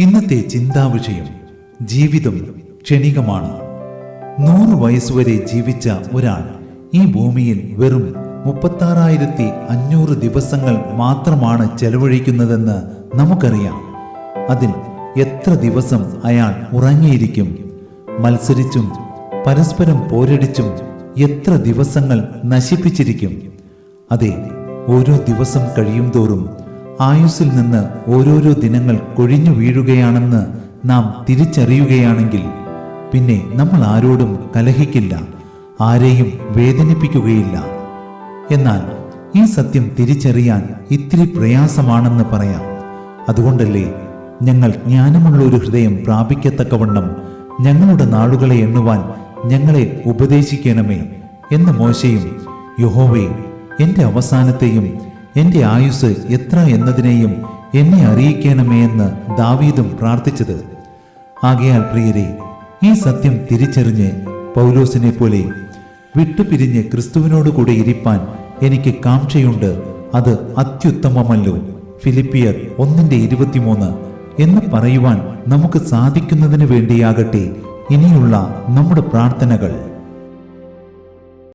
ഇന്നത്തെ ചിന്താവിഷയം ജീവിതം ക്ഷണികമാണ്. നൂറ് വയസ്സുവരെ ജീവിച്ച ഒരാൾ ഈ ഭൂമിയിൽ വെറും മുപ്പത്താറായിരത്തി അഞ്ഞൂറ് ദിവസങ്ങൾ മാത്രമാണ് ചെലവഴിക്കുന്നതെന്ന് നമുക്കറിയാം. അതിൽ എത്ര ദിവസം അയാൾ ഉറങ്ങിയിരിക്കും മത്സരിച്ചും പരസ്പരം പോരടിച്ചും എത്ര ദിവസങ്ങൾ നശിപ്പിച്ചിരിക്കും. അതെ ഓരോ ദിവസം കഴിയും തോറും ആയുസ്സിൽ നിന്ന് ഓരോരോ ദിനങ്ങൾ കൊഴിഞ്ഞു വീഴുകയാണെന്ന് നാം തിരിച്ചറിയുകയാണെങ്കിൽ പിന്നെ നമ്മൾ ആരോടും കലഹിക്കില്ല ആരെയും വേദനിപ്പിക്കുകയില്ല. എന്നാൽ ഈ സത്യം തിരിച്ചറിയാൻ ഇത്തിരി പ്രയാസമാണെന്ന് പറയാം. അതുകൊണ്ടല്ലേ ഞങ്ങൾ ജ്ഞാനമുള്ള ഒരു ഹൃദയം പ്രാപിക്കത്തക്കവണ്ണം ഞങ്ങളുടെ നാളുകളെ എണ്ണുവാൻ ഞങ്ങളെ ഉപദേശിക്കണമേ എന്ന് മോശയും യഹോവേ എന്റെ അവസാനത്തെയും എന്റെ ആയുസ് എത്ര എന്നതിനെയും എന്നെ അറിയിക്കണമേ എന്ന് ദാവീദും പ്രാർത്ഥിച്ചത്. ആകയാൽ പ്രിയരെ ഈ സത്യം തിരിച്ചറിഞ്ഞ് പൗലോസിനെ പോലെ വിട്ടുപിരിഞ്ഞ് ക്രിസ്തുവിനോട് കൂടെ ഇരിപ്പാൻ എനിക്ക് കാംക്ഷയുണ്ട്. അത് അത്യുത്തമമല്ലോ. ഫിലിപ്പിയർ ഒന്നിന്റെ ഇരുപത്തിമൂന്ന് എന്ന് പറയുവാൻ നമുക്ക് സാധിക്കുന്നതിന് വേണ്ടിയാകട്ടെ ഇനിയുള്ള നമ്മുടെ പ്രാർത്ഥനകൾ.